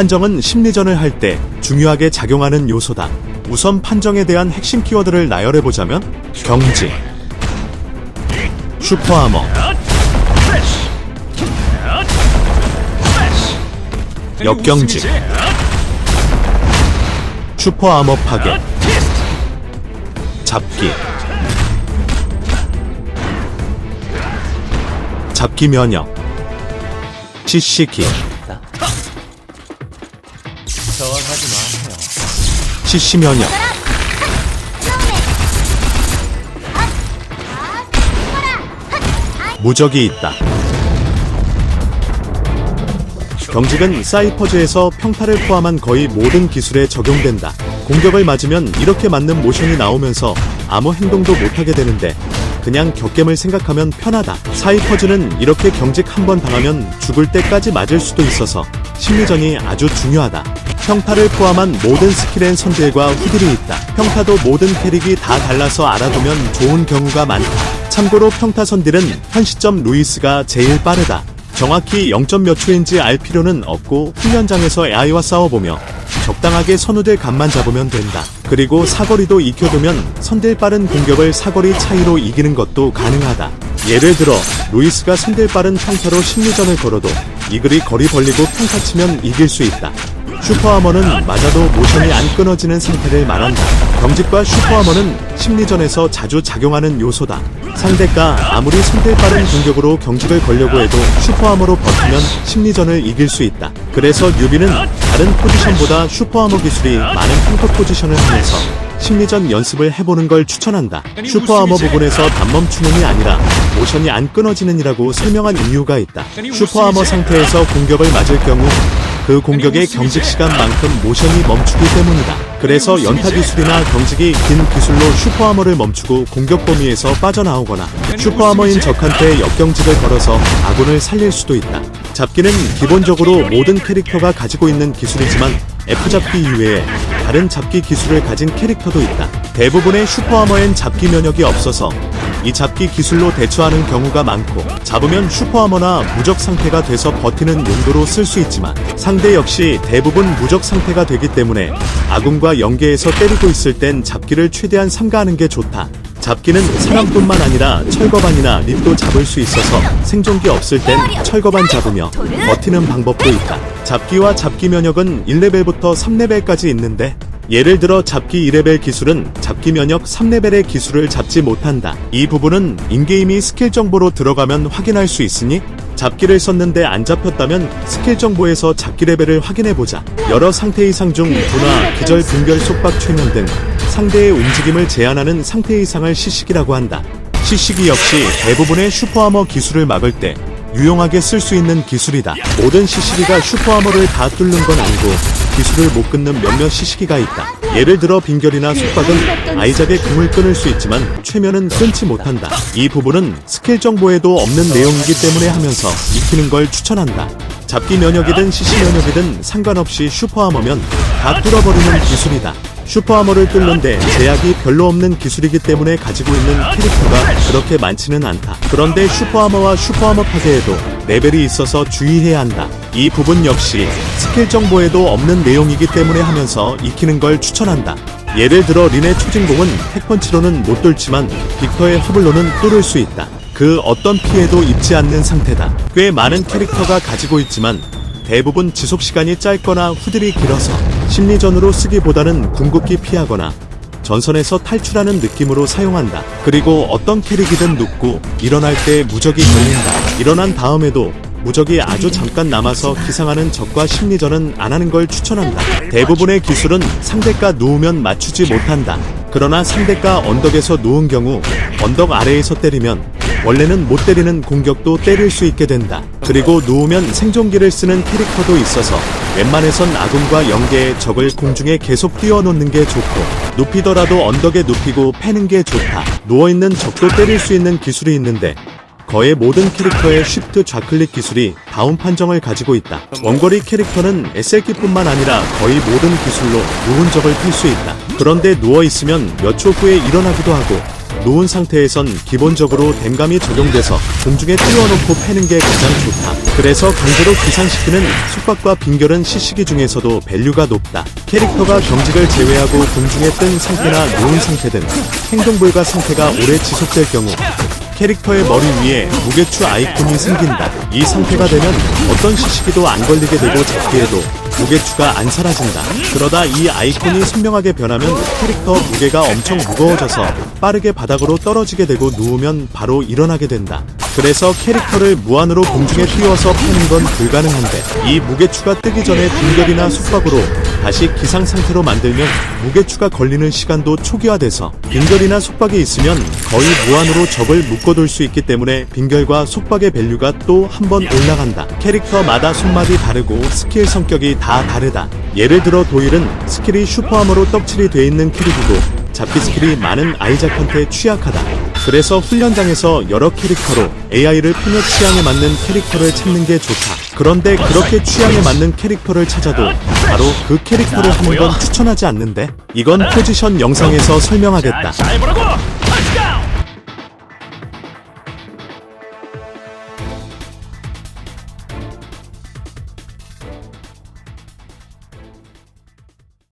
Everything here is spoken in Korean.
판정은 심리전을 할 때 중요하게 작용하는 요소다. 우선 판정에 대한 핵심 키워드를 나열해보자면 경지, 슈퍼아머, 역경지, 슈퍼아머 파괴, 잡기, 잡기 면역, CC기, CC 면역, 무적이 있다. 경직은 사이퍼즈에서 평타를 포함한 거의 모든 기술에 적용된다. 공격을 맞으면 이렇게 맞는 모션이 나오면서 아무 행동도 못하게 되는데 그냥 격겜을 생각하면 편하다. 사이퍼즈는 이렇게 경직 한 번 당하면 죽을 때까지 맞을 수도 있어서 심리전이 아주 중요하다. 평타를 포함한 모든 스킬엔 선딜과 후딜이 있다. 평타도 모든 캐릭이 다 달라서 알아두면 좋은 경우가 많다. 참고로 평타 선딜은 현 시점 루이스가 제일 빠르다. 정확히 0. 몇 초인지 알 필요는 없고 훈련장에서 AI와 싸워보며 적당하게 선우들 감만 잡으면 된다. 그리고 사거리도 익혀두면 선딜 빠른 공격을 사거리 차이로 이기는 것도 가능하다. 예를 들어 루이스가 선딜 빠른 평타로 심리전을 걸어도 이글이 거리 벌리고 평타 치면 이길 수 있다. 슈퍼하머는 맞아도 모션이 안 끊어지는 상태를 말한다. 경직과 슈퍼하머는 심리전에서 자주 작용하는 요소다. 상대가 아무리 손댈 빠른 공격으로 경직을 걸려고 해도 슈퍼하머로 버티면 심리전을 이길 수 있다. 그래서 유비는 다른 포지션보다 슈퍼하머 기술이 많은 평타 포지션을 하면서 심리전 연습을 해보는 걸 추천한다. 슈퍼하머 부분에서 단멈추는이 아니라 모션이 안 끊어지는이라고 설명한 이유가 있다. 슈퍼하머 상태에서 공격을 맞을 경우 그 공격의 경직 시간만큼 모션이 멈추기 때문이다. 그래서 연타 기술이나 경직이 긴 기술로 슈퍼하머를 멈추고 공격 범위에서 빠져나오거나 슈퍼하머인 적한테 역경직을 걸어서 아군을 살릴 수도 있다. 잡기는 기본적으로 모든 캐릭터가 가지고 있는 기술이지만 F잡기 이외에 다른 잡기 기술을 가진 캐릭터도 있다. 대부분의 슈퍼하머엔 잡기 면역이 없어서 이 잡기 기술로 대처하는 경우가 많고 잡으면 슈퍼하머나 무적 상태가 돼서 버티는 용도로 쓸 수 있지만 상대 역시 대부분 무적 상태가 되기 때문에 아군과 연계해서 때리고 있을 땐 잡기를 최대한 삼가하는 게 좋다. 잡기는 사람뿐만 아니라 철거반이나 립도 잡을 수 있어서 생존기 없을 땐 철거반 잡으며 버티는 방법도 있다. 잡기와 잡기 면역은 1레벨부터 3레벨까지 있는데 예를 들어 잡기 2레벨 기술은 잡기 면역 3레벨의 기술을 잡지 못한다. 이 부분은 인게임이 스킬 정보로 들어가면 확인할 수 있으니 잡기를 썼는데 안 잡혔다면 스킬 정보에서 잡기 레벨을 확인해보자. 여러 상태 이상 중 분화, 기절, 빙결, 속박, 최면 등 상대의 움직임을 제한하는 상태 이상을 시식이라고 한다. 시식이 역시 대부분의 슈퍼하머 기술을 막을 때 유용하게 쓸 수 있는 기술이다. 모든 시시기가 슈퍼하머를 다 뚫는 건 아니고 기술을 못 끊는 몇몇 시시기가 있다. 예를 들어 빙결이나 속박은 아이작의 금을 끊을 수 있지만 최면은 끊지 못한다. 이 부분은 스킬 정보에도 없는 내용이기 때문에 하면서 익히는 걸 추천한다. 잡기 면역이든 시시 면역이든 상관없이 슈퍼하머면 다 뚫어버리는 기술이다. 슈퍼하머를 뚫는데 제약이 별로 없는 기술이기 때문에 가지고 있는 캐릭터가 그렇게 많지는 않다. 그런데 슈퍼하머와 슈퍼하머 파괴에도 레벨이 있어서 주의해야 한다. 이 부분 역시 스킬 정보에도 없는 내용이기 때문에 하면서 익히는 걸 추천한다. 예를 들어 린의 초진공은 핵펀치로는 못 뚫지만 빅터의 허블로는 뚫을 수 있다. 그 어떤 피해도 입지 않는 상태다. 꽤 많은 캐릭터가 가지고 있지만 대부분 지속 시간이 짧거나 후들이 길어서 심리전으로 쓰기보다는 궁극기 피하거나 전선에서 탈출하는 느낌으로 사용한다. 그리고 어떤 캐릭이든 눕고 일어날 때 무적이 걸린다. 일어난 다음에도 무적이 아주 잠깐 남아서 기상하는 적과 심리전은 안 하는 걸 추천한다. 대부분의 기술은 상대가 누우면 맞추지 못한다. 그러나 상대가 언덕에서 누운 경우 언덕 아래에서 때리면 원래는 못 때리는 공격도 때릴 수 있게 된다. 그리고 누우면 생존기를 쓰는 캐릭터도 있어서 웬만해선 아군과 연계해 적을 공중에 계속 띄워놓는 게 좋고 눕히더라도 언덕에 눕히고 패는 게 좋다. 누워있는 적도 때릴 수 있는 기술이 있는데 거의 모든 캐릭터의 쉬프트 좌클릭 기술이 다운 판정을 가지고 있다. 원거리 캐릭터는 SL기뿐만 아니라 거의 모든 기술로 누운 적을 필 수 있다. 그런데 누워있으면 몇 초 후에 일어나기도 하고 누운 상태에선 기본적으로 댐감이 적용돼서 공중에 띄워놓고 패는 게 가장 좋다. 그래서 강제로 기상시키는 속박과 빙결은 시시기 중에서도 밸류가 높다. 캐릭터가 경직을 제외하고 공중에 뜬 상태나 누운 상태 등 행동 불가 상태가 오래 지속될 경우 캐릭터의 머리 위에 무게추 아이콘이 생긴다. 이 상태가 되면 어떤 시시기도 안 걸리게 되고 잡기에도 무게추가 안 사라진다. 그러다 이 아이콘이 선명하게 변하면 캐릭터 무게가 엄청 무거워져서 빠르게 바닥으로 떨어지게 되고 누우면 바로 일어나게 된다. 그래서 캐릭터를 무한으로 공중에 띄워서 패는 건 불가능한데 이 무게추가 뜨기 전에 빙결이나 속박으로 다시 기상 상태로 만들면 무게추가 걸리는 시간도 초기화돼서 빙결이나 속박이 있으면 거의 무한으로 적을 묶어둘 수 있기 때문에 빙결과 속박의 밸류가 또 한 번 올라간다. 캐릭터마다 손맛이 다르고 스킬 성격이 다 다르다. 예를 들어 도일은 스킬이 슈퍼함으로 떡칠이 돼 있는 캐릭이고 잡기 스킬이 많은 아이작한테 취약하다. 그래서 훈련장에서 여러 캐릭터로 AI를 편의 취향에 맞는 캐릭터를 찾는 게 좋다. 그런데 그렇게 취향에 맞는 캐릭터를 찾아도 바로 그 캐릭터를 하는 건 추천하지 않는데 이건 포지션 영상에서 설명하겠다.